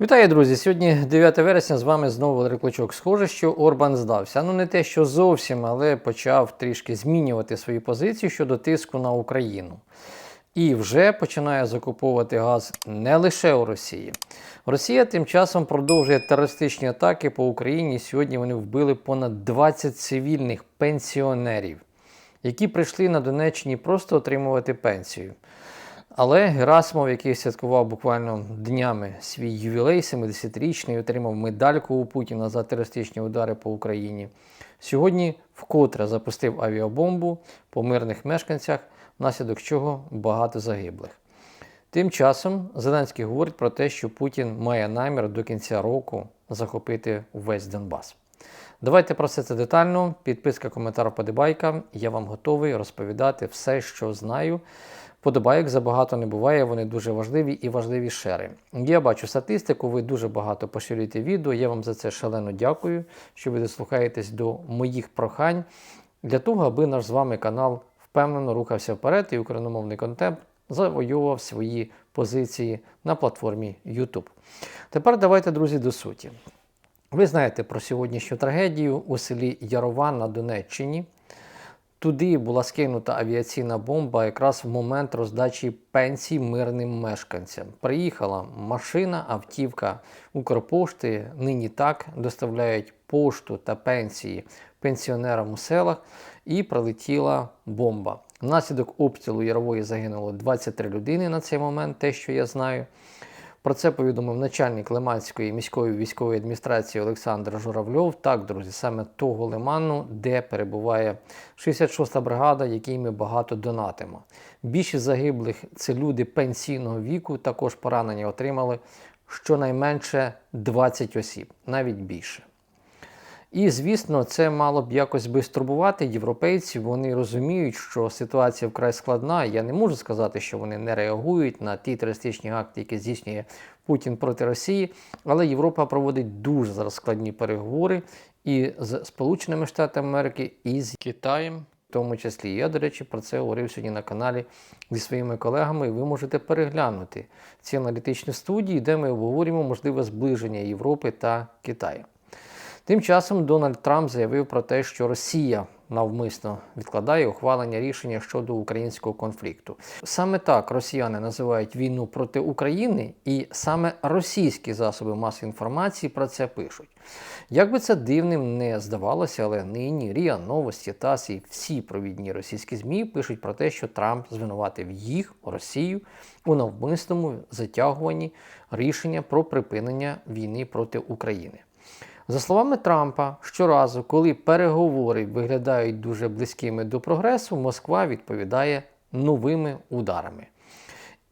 Вітаю, друзі! Сьогодні 9 вересня з вами знову Валерій Клочок. Схоже, що Орбан здався. Ну не те, що зовсім, але почав трішки змінювати свої позиції щодо тиску на Україну. І вже починає закуповувати газ не лише у Росії. Росія тим часом продовжує терористичні атаки по Україні. Сьогодні вони вбили понад 20 цивільних пенсіонерів, які прийшли на Донеччині просто отримувати пенсію. Але Герасимов, який святкував буквально днями свій ювілей, 70-річний, отримав медальку у Путіна за терористичні удари по Україні. Сьогодні вкотре запустив авіабомбу по мирних мешканцях, внаслідок чого багато загиблих. Тим часом Зеленський говорить про те, що Путін має намір до кінця року захопити увесь Донбас. Давайте про все це детально. Підписка, коментар, подобайка. Я вам готовий розповідати все, що знаю. Подобайок забагато не буває, вони дуже важливі і важливі шери. Я бачу статистику, ви дуже багато поширюєте відео. Я вам за це шалено дякую, що ви дослухаєтесь до моїх прохань для того, аби наш з вами канал впевнено рухався вперед і україномовний контент завоював свої позиції на платформі YouTube. Тепер давайте, друзі, до суті. Ви знаєте про сьогоднішню трагедію у селі Ярован на Донеччині. Туди була скинута авіаційна бомба якраз в момент роздачі пенсій мирним мешканцям. Приїхала машина, автівка Укрпошти. Нині так доставляють пошту та пенсії пенсіонерам у селах, і прилетіла бомба. Внаслідок обстрілу Ярової загинуло 23 людини на цей момент, те, що я знаю. Про це повідомив начальник Лиманської міської військової адміністрації Олександр Журавльов. Так, друзі, саме того лиману, де перебуває 66-та бригада, якій ми багато донатимо. Більшість загиблих це люди пенсійного віку, також поранення отримали щонайменше 20 осіб, навіть більше. І, звісно, це мало б якось би стурбувати європейців. Вони розуміють, що ситуація вкрай складна. Я не можу сказати, що вони не реагують на ті терористичні акти, які здійснює Путін проти Росії. Але Європа проводить дуже зараз складні переговори і з Сполученими Штатами Америки, і з Китаєм. В тому числі я, до речі, про це говорив сьогодні на каналі зі своїми колегами, ви можете переглянути ці аналітичні студії, де ми обговорюємо можливе зближення Європи та Китаю. Тим часом Дональд Трамп заявив про те, що Росія навмисно відкладає ухвалення рішення щодо українського конфлікту. Саме так росіяни називають війну проти України, і саме російські засоби масової інформації про це пишуть. Як би це дивним не здавалося, але нині Ріа Новості, ТАСС і всі провідні російські ЗМІ пишуть про те, що Трамп звинуватив їх, Росію, у навмисному затягуванні рішення про припинення війни проти України. За словами Трампа, щоразу, коли переговори виглядають дуже близькими до прогресу, Москва відповідає новими ударами.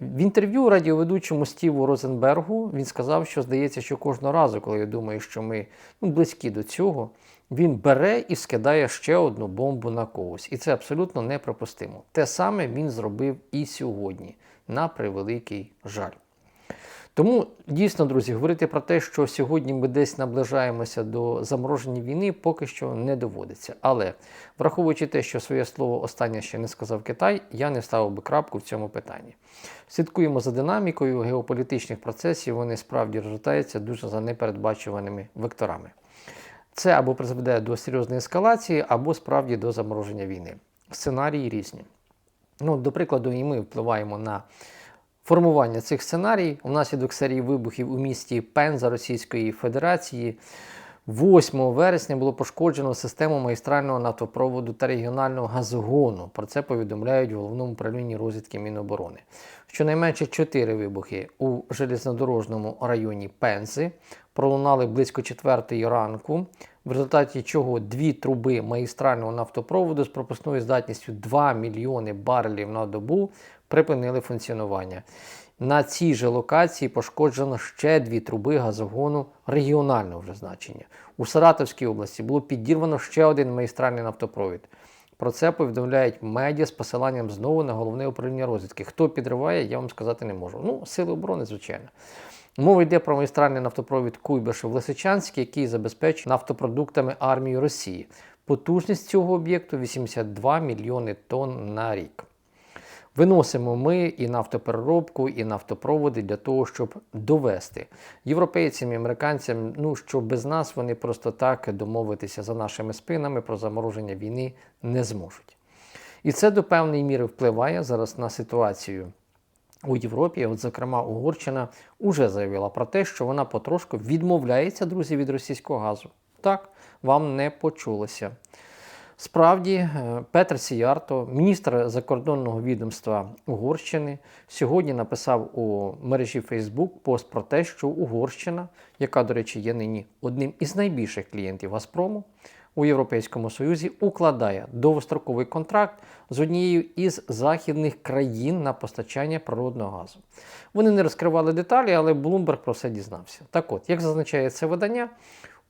В інтерв'ю радіоведучому Стіву Розенбергу він сказав, що здається, що кожного разу, коли я думаю, що ми ну, близькі до цього, він бере і скидає ще одну бомбу на когось. І це абсолютно неприпустимо. Те саме він зробив і сьогодні, на превеликий жаль. Тому дійсно, друзі, говорити про те, що сьогодні ми десь наближаємося до замороження війни, поки що не доводиться. Але враховуючи те, що своє слово останнє ще не сказав Китай, я не ставив би крапку в цьому питанні. Слідкуємо за динамікою геополітичних процесів, вони справді розгортаються дуже за непередбачуваними векторами. Це або призведе до серйозної ескалації, або справді до замороження війни. Сценарії різні. Ну, До прикладу, і ми впливаємо на формування цих сценарій внаслідок серії вибухів у місті Пенза Російської Федерації 8 вересня було пошкоджено систему магістрального нафтопроводу та регіонального газогону. Про це повідомляють в головному управлінні розвідки Міноборони. Щонайменше 4 вибухи у железнодорожному районі Пензи пролунали близько 4 ранку, в результаті чого дві труби магістрального нафтопроводу з пропускною здатністю 2 мільйони барелів на добу припинили функціонування. На цій же локації пошкоджено ще дві труби газогону регіонального вже значення. У Саратовській області було підірвано ще один магістральний нафтопровід. Про це повідомляють медіа з посиланням знову на головне управління розвідки. Хто підриває, я вам сказати не можу. Ну, сили оборони, звичайно. Мова йде про магістральний нафтопровід Куйбишев Лисичанський, який забезпечує нафтопродуктами армії Росії. Потужність цього об'єкту 82 мільйони тонн на рік. Виносимо ми і нафтопереробку, і нафтопроводи для того, щоб довести європейцям і американцям, ну що без нас вони просто так домовитися за нашими спинами про замороження війни не зможуть. І це до певної міри впливає зараз на ситуацію у Європі. От, зокрема, Угорщина вже заявила про те, що вона потрошку відмовляється, друзі, від російського газу. Так, вам не почулося. Справді, е, Петр Сіярто, міністр закордонного відомства Угорщини, сьогодні написав у мережі Facebook пост про те, що Угорщина, яка, до речі, є нині одним із найбільших клієнтів Газпрому у Європейському Союзі, укладає довгостроковий контракт з однією із західних країн на постачання природного газу. Вони не розкривали деталі, але Блумберг про все дізнався. Так от, як зазначає це видання,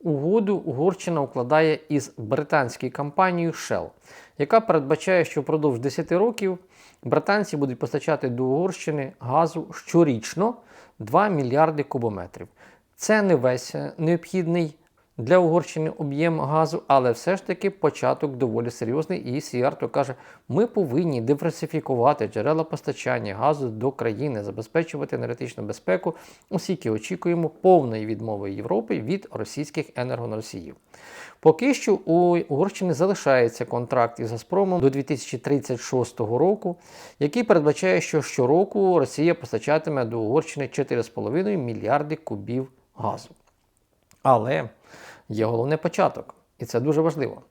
Угоду Угорщина укладає із британською компанією Shell, яка передбачає, що впродовж 10 років британці будуть постачати до Угорщини газу щорічно 2 мільярди кубометрів. Це не весь необхідний для Угорщини об'єм газу, але все ж таки початок доволі серйозний. І Сіарто каже, ми повинні диверсифікувати джерела постачання газу до країни, забезпечувати енергетичну безпеку, оскільки очікуємо повної відмови Європи від російських енергоносіїв. Поки що у Угорщини залишається контракт із Газпромом до 2036 року, який передбачає, що щороку Росія постачатиме до Угорщини 4,5 мільярди кубів газу. Але є головний початок, і це дуже важливо.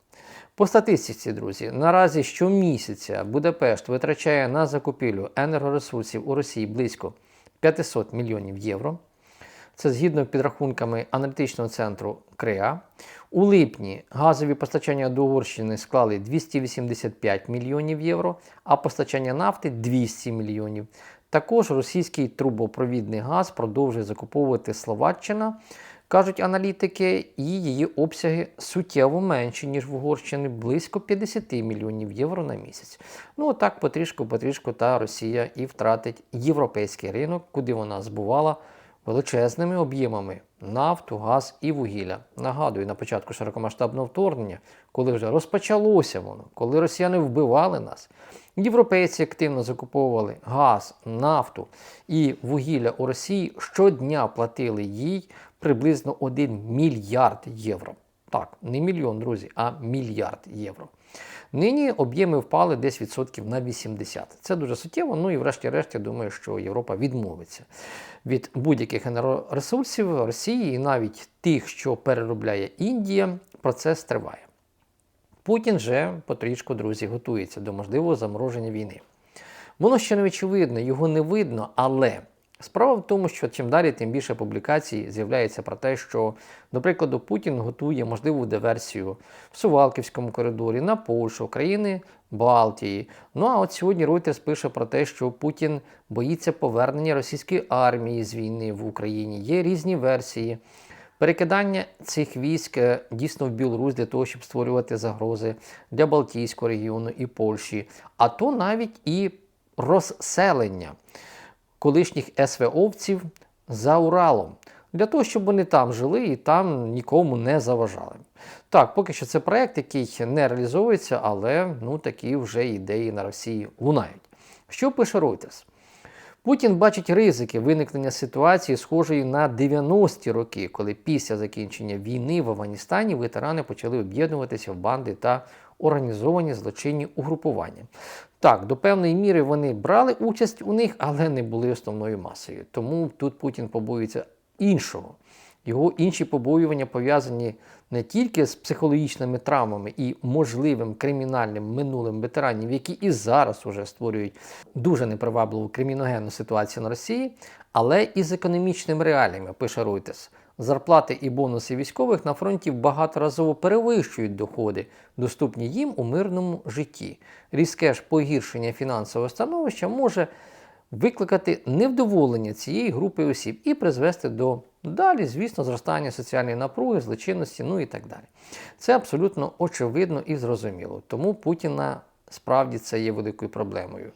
По статистиці, друзі, наразі щомісяця Будапешт витрачає на закупівлю енергоресурсів у Росії близько 500 мільйонів євро. Це згідно підрахунками аналітичного центру КРЕА. У липні газові постачання до Угорщини склали 285 мільйонів євро, а постачання нафти 200 мільйонів. Також російський трубопровідний газ продовжує закуповувати Словаччина кажуть аналітики, і її обсяги суттєво менші, ніж в Угорщині, близько 50 мільйонів євро на місяць. Ну так потрішку-потрішку та Росія і втратить європейський ринок, куди вона збувала величезними об'ємами нафту, газ і вугілля. Нагадую, на початку широкомасштабного вторгнення, коли вже розпочалося воно, коли росіяни вбивали нас. Європейці активно закуповували газ, нафту і вугілля у Росії щодня платили їй приблизно 1 мільярд євро. Так, не мільйон, друзі, а мільярд євро. Нині об'єми впали десь відсотків на 80. Це дуже суттєво. Ну і врешті-решт, я думаю, що Європа відмовиться від будь-яких енергоресурсів Росії і навіть тих, що переробляє Індія. Процес триває. Путін же потрішку, друзі, готується до можливого замороження війни. Воно ще не очевидно, його не видно, але справа в тому, що чим далі, тим більше публікацій з'являється про те, що, до прикладу, Путін готує можливу диверсію в Сувалківському коридорі на Польщу, країни Балтії. Ну а от сьогодні Reuters пише про те, що Путін боїться повернення російської армії з війни в Україні. Є різні версії. Перекидання цих військ е, дійсно в Білорусь для того, щоб створювати загрози для Балтійського регіону і Польщі, а то навіть і розселення колишніх СВОвців за Уралом, для того, щоб вони там жили і там нікому не заважали. Так, поки що це проект, який не реалізовується, але ну, такі вже ідеї на Росії лунають. Що пише Reuters? Путін бачить ризики виникнення ситуації, схожої на 90-ті роки, коли після закінчення війни в Афганістані ветерани почали об'єднуватися в банди та організовані злочинні угрупування. Так, до певної міри вони брали участь у них, але не були основною масою. Тому тут Путін побоюється іншого. Його інші побоювання пов'язані не тільки з психологічними травмами і можливим кримінальним минулим ветеранів, які і зараз уже створюють дуже непривабливу криміногенну ситуацію на Росії, але і з економічними реаліями, пише Reuters. Зарплати і бонуси військових на фронті багаторазово перевищують доходи, доступні їм у мирному житті. Різке ж погіршення фінансового становища може викликати невдоволення цієї групи осіб і призвести до далі, звісно, зростання соціальної напруги, злочинності, ну і так далі. Це абсолютно очевидно і зрозуміло. Тому Путіна справді це є великою проблемою.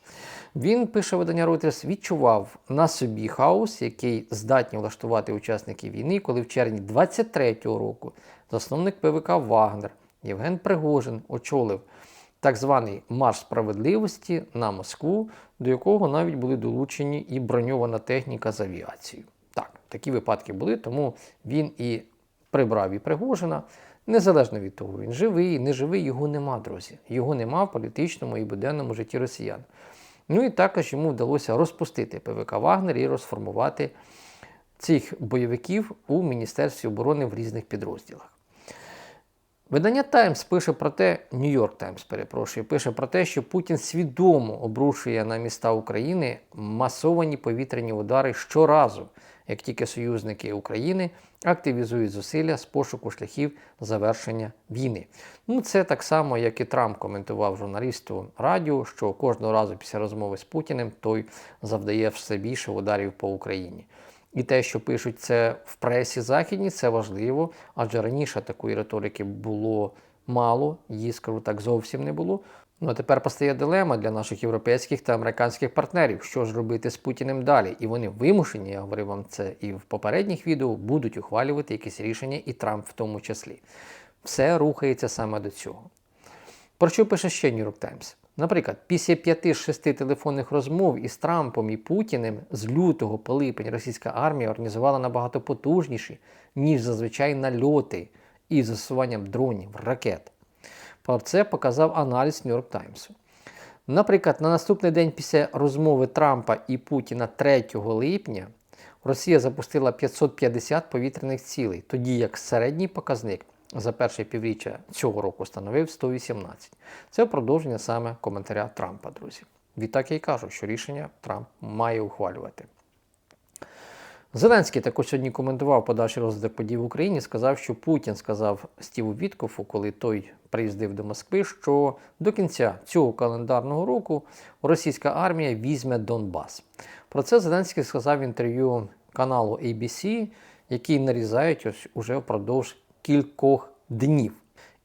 Він пише видання Reuters, відчував на собі хаос, який здатні влаштувати учасники війни, коли в червні 23-го року засновник ПВК Вагнер Євген Пригожин очолив так званий марш справедливості на Москву, до якого навіть були долучені і броньована техніка з авіацією. Так, такі випадки були, тому він і прибрав і Пригожина. Незалежно від того, він живий, не живий, його нема, друзі. Його нема в політичному і буденному житті росіян. Ну і також йому вдалося розпустити ПВК Вагнер і розформувати цих бойовиків у Міністерстві оборони в різних підрозділах. Видання Таймс пише про те, Нью-Йорк Таймс, перепрошую, пише про те, що Путін свідомо обрушує на міста України масовані повітряні удари щоразу, як тільки союзники України активізують зусилля з пошуку шляхів завершення війни. Ну, це так само, як і Трамп коментував журналісту радіо, що кожного разу після розмови з Путіним той завдає все більше ударів по Україні. І те, що пишуть це в пресі західній, це важливо, адже раніше такої риторики було мало, її, скажу так, зовсім не було. Ну а тепер постає дилема для наших європейських та американських партнерів, що ж робити з Путіним далі. І вони вимушені, я говорив вам це і в попередніх відео, будуть ухвалювати якісь рішення, і Трамп в тому числі. Все рухається саме до цього. Про що пише ще York Times? Наприклад, після 5-6 телефонних розмов із Трампом і Путіним з лютого по липень російська армія організувала набагато потужніші, ніж зазвичай нальоти із застосуванням дронів, ракет. Про це показав аналіз York Times. Наприклад, на наступний день після розмови Трампа і Путіна 3 липня Росія запустила 550 повітряних цілей, тоді як середній показник за перше півріччя цього року становив 118. Це продовження саме коментаря Трампа, друзі. Відтак я й кажу, що рішення Трамп має ухвалювати. Зеленський також сьогодні коментував подальший розвиток подій в Україні. Сказав, що Путін сказав Стіву Віткофу, коли той приїздив до Москви, що до кінця цього календарного року російська армія візьме Донбас. Про це Зеленський сказав в інтерв'ю каналу ABC, який нарізають ось уже впродовж кількох днів.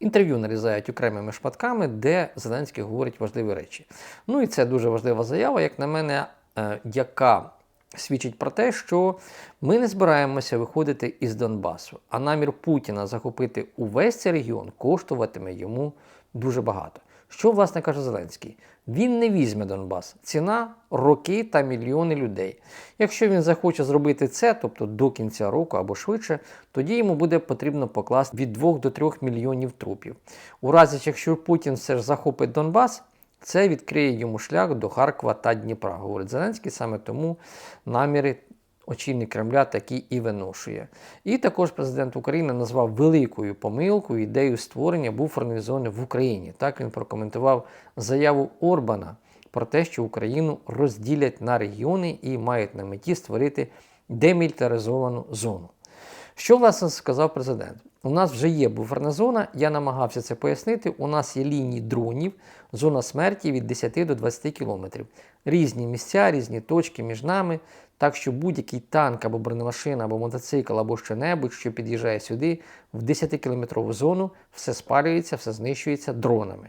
Інтерв'ю нарізають окремими шматками, де Зеленський говорить важливі речі. Ну і це дуже важлива заява, як на мене, е, яка свідчить про те, що ми не збираємося виходити із Донбасу, а намір Путіна захопити увесь цей регіон коштуватиме йому дуже багато. Що, власне, каже Зеленський? Він не візьме Донбас. Ціна роки та мільйони людей. Якщо він захоче зробити це, тобто до кінця року або швидше, тоді йому буде потрібно покласти від 2 до 3 мільйонів трупів. У разі, якщо Путін все ж захопить Донбас, це відкриє йому шлях до Харкова та Дніпра, говорить Зеленський, саме тому наміри очільник Кремля такі і виношує. І також президент України назвав великою помилкою ідею створення буферної зони в Україні. Так він прокоментував заяву Орбана про те, що Україну розділять на регіони і мають на меті створити демілітаризовану зону. Що власне сказав президент? У нас вже є буферна зона, я намагався це пояснити. У нас є лінії дронів, зона смерті від 10 до 20 кілометрів. Різні місця, різні точки між нами. Так що будь-який танк або бронемашина, або мотоцикл, або що-небудь, що під'їжджає сюди, в 10-кілометрову зону, все спалюється, все знищується дронами.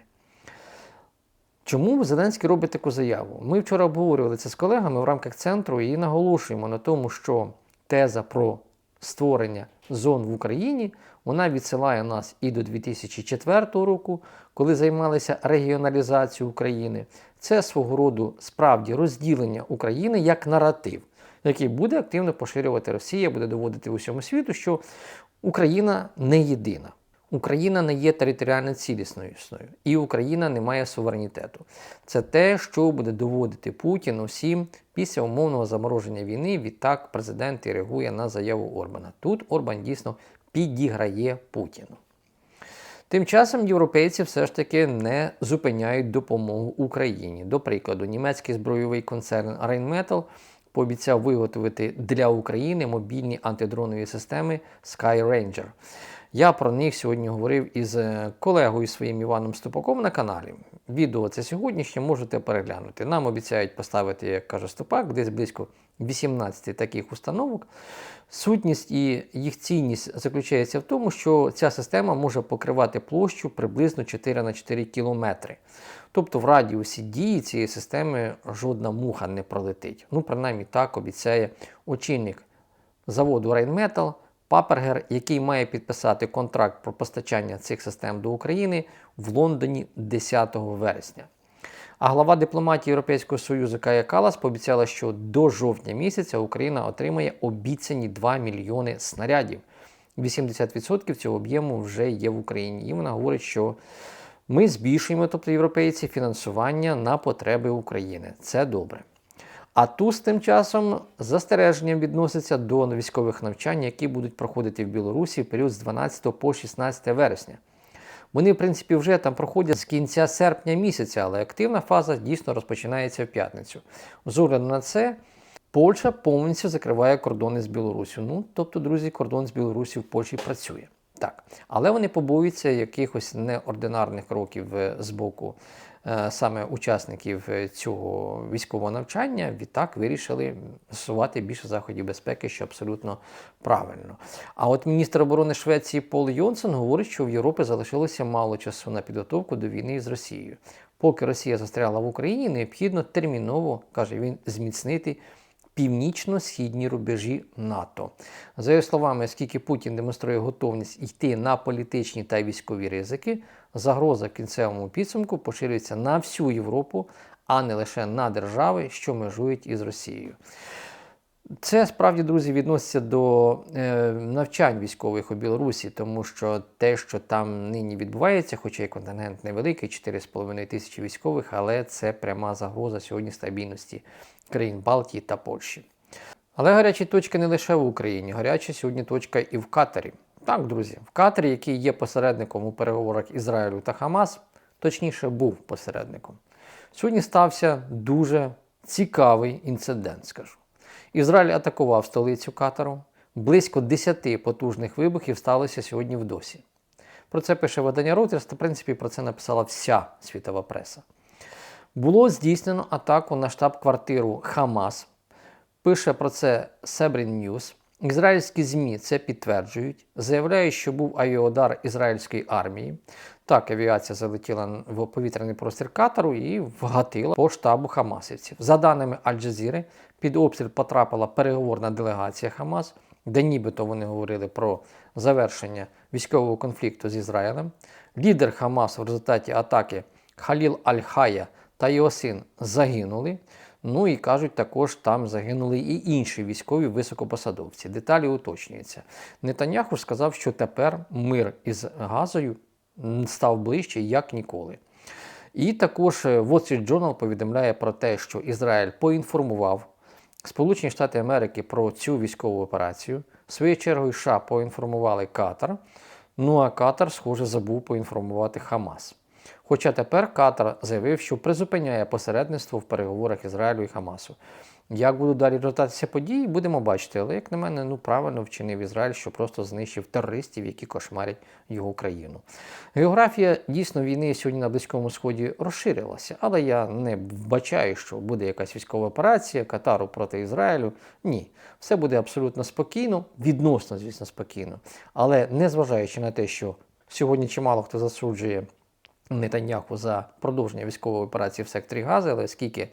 Чому Зеленський робить таку заяву? Ми вчора обговорювали це з колегами в рамках центру і наголошуємо на тому, що теза про створення зон в Україні вона відсилає нас і до 2004 року, коли займалися регіоналізацією України. Це свого роду справді розділення України як наратив, який буде активно поширювати Росія, буде доводити усьому світу, що Україна не єдина. Україна не є територіально цілісною, і Україна не має суверенітету. Це те, що буде доводити Путін усім після умовного замороження війни. Відтак президент і реагує на заяву Орбана. Тут Орбан дійсно підіграє Путіну. Тим часом європейці все ж таки не зупиняють допомогу Україні. До прикладу, німецький збройовий концерн Rheinmetall пообіцяв виготовити для України мобільні антидронові системи Sky Ranger. Я про них сьогодні говорив із е, колегою своїм Іваном Ступаком на каналі. Відео це сьогоднішнє можете переглянути. Нам обіцяють поставити, як каже Ступак, десь близько 18 таких установок. Сутність і їх цінність заключається в тому, що ця система може покривати площу приблизно 4 на 4 кілометри. Тобто в радіусі дії цієї системи жодна муха не пролетить. Ну, принаймні так обіцяє очільник заводу Rheinmetall Папергер, який має підписати контракт про постачання цих систем до України в Лондоні 10 вересня. А глава дипломатії Європейського Союзу Кая Калас пообіцяла, що до жовтня місяця Україна отримає обіцяні 2 мільйони снарядів. 80% цього об'єму вже є в Україні. І вона говорить, що ми збільшуємо, тобто європейці, фінансування на потреби України. Це добре. А ТУС тим часом з застереженням відноситься до військових навчань, які будуть проходити в Білорусі в період з 12 по 16 вересня. Вони, в принципі, вже там проходять з кінця серпня місяця, але активна фаза дійсно розпочинається в п'ятницю. З огляду на це, Польща повністю закриває кордони з Білорусі. Ну, тобто, друзі, кордон з Білорусі в Польщі працює. Так, але вони побоюються якихось неординарних кроків е, з боку е, саме учасників е, цього військового навчання. Відтак вирішили застосувати більше заходів безпеки, що абсолютно правильно. А от міністр оборони Швеції Пол Йонсон говорить, що в Європі залишилося мало часу на підготовку до війни з Росією. Поки Росія застряла в Україні, необхідно терміново каже він зміцнити північно-східні рубежі НАТО. За його словами, оскільки Путін демонструє готовність йти на політичні та військові ризики, загроза кінцевому підсумку поширюється на всю Європу, а не лише на держави, що межують із Росією. Це справді, друзі, відноситься до е, навчань військових у Білорусі, тому що те, що там нині відбувається, хоча і контингент невеликий, 4,5 тисячі військових, але це пряма загроза сьогодні стабільності країн Балтії та Польщі. Але гарячі точки не лише в Україні, гаряча сьогодні точка і в Катарі. Так, друзі, в Катарі, який є посередником у переговорах Ізраїлю та Хамас, точніше був посередником. Сьогодні стався дуже цікавий інцидент, скажу. Ізраїль атакував столицю Катару. Близько 10 потужних вибухів сталося сьогодні в досі. Про це пише видання Reuters, та в принципі про це написала вся світова преса. Було здійснено атаку на штаб-квартиру Хамас. Пише про це Себрін Ньюс. Ізраїльські ЗМІ це підтверджують, заявляють, що був авіаудар ізраїльської армії. Так, авіація залетіла в повітряний простір Катару і вгатила по штабу Хамасівців. За даними Аль-Джазіри, під обстріл потрапила переговорна делегація Хамас, де нібито вони говорили про завершення військового конфлікту з Ізраїлем. Лідер Хамас в результаті атаки Халіл Аль-Хая та його син загинули. Ну і кажуть, також там загинули і інші військові високопосадовці. Деталі уточнюються. Нетаньяху сказав, що тепер мир із Газою став ближче, як ніколи. І також Wall Street Journal повідомляє про те, що Ізраїль поінформував Сполучені Штати Америки про цю військову операцію. В Своєю чергою США поінформували Катар. Ну а Катар, схоже, забув поінформувати Хамас. Хоча тепер Катар заявив, що призупиняє посередництво в переговорах Ізраїлю і Хамасу. Як будуть далі розвиватися події, будемо бачити. Але, як на мене, ну правильно вчинив Ізраїль, що просто знищив терористів, які кошмарять його країну. Географія дійсно війни сьогодні на Близькому Сході розширилася, але я не вбачаю, що буде якась військова операція Катару проти Ізраїлю. Ні, все буде абсолютно спокійно, відносно, звісно, спокійно. Але незважаючи на те, що сьогодні чимало хто засуджує. Нетаньяху за продовження військової операції в секторі Гази, але оскільки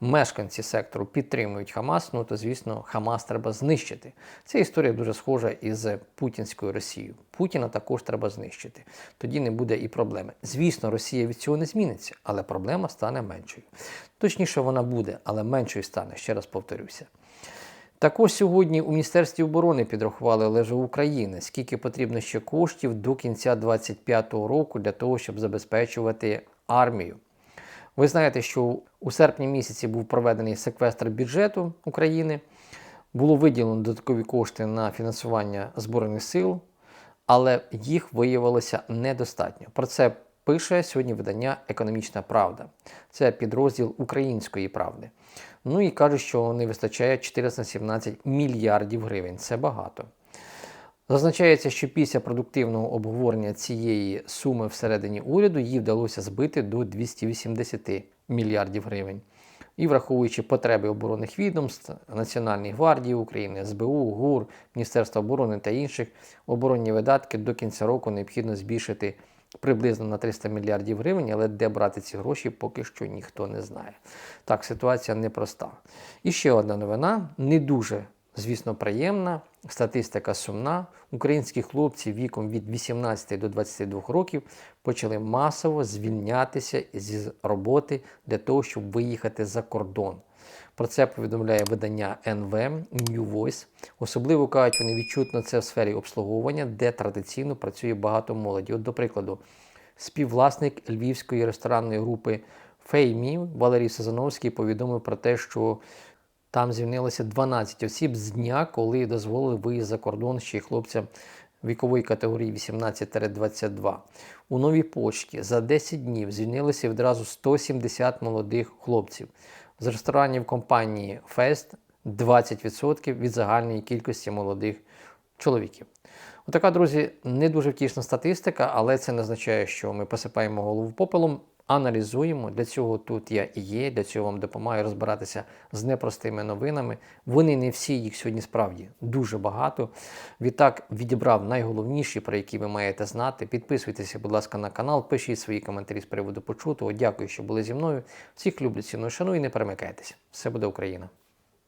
мешканці сектору підтримують Хамас, ну то звісно Хамас треба знищити. Ця історія дуже схожа із путінською Росією. Путіна також треба знищити. Тоді не буде і проблеми. Звісно, Росія від цього не зміниться, але проблема стане меншою. Точніше, вона буде, але меншою стане. Ще раз повторюся. Також сьогодні у Міністерстві оборони підрахували лежа України, скільки потрібно ще коштів до кінця 2025 року для того, щоб забезпечувати армію. Ви знаєте, що у серпні місяці був проведений секвестр бюджету України, було виділено додаткові кошти на фінансування Збройних сил, але їх виявилося недостатньо. Про це пише сьогодні видання Економічна Правда. Це підрозділ Української правди. Ну і кажуть, що не вистачає 417 мільярдів гривень. Це багато. Зазначається, що після продуктивного обговорення цієї суми всередині уряду їй вдалося збити до 280 мільярдів гривень. І враховуючи потреби оборонних відомств, Національної гвардії України, СБУ, ГУР, Міністерства оборони та інших оборонні видатки до кінця року необхідно збільшити приблизно на 300 мільярдів гривень, але де брати ці гроші, поки що ніхто не знає. Так, ситуація непроста. І ще одна новина, не дуже звісно, приємна. Статистика сумна. Українські хлопці віком від 18 до 22 років почали масово звільнятися зі роботи для того, щоб виїхати за кордон. Про це повідомляє видання НВ New Voice. Особливо кажуть, вони відчутно це в сфері обслуговування, де традиційно працює багато молоді. От, до прикладу, співвласник львівської ресторанної групи Феймі Валерій Сазановський повідомив про те, що там звільнилося 12 осіб з дня, коли дозволили виїзд за кордон ще й хлопцям вікової категорії 18-22. У новій почті за 10 днів звільнилося відразу 170 молодих хлопців. З ресторанів компанії Фест 20% від загальної кількості молодих чоловіків. Отака, друзі, не дуже втішна статистика, але це не означає, що ми посипаємо голову попелом, аналізуємо. Для цього тут я і є, для цього вам допомагаю розбиратися з непростими новинами. Вони не всі, їх сьогодні справді дуже багато. Відтак відібрав найголовніші, про які ви маєте знати. Підписуйтеся, будь ласка, на канал, пишіть свої коментарі з приводу почутого. Дякую, що були зі мною. Всіх люблю, ціную, шаную і не перемикайтеся. Все буде Україна!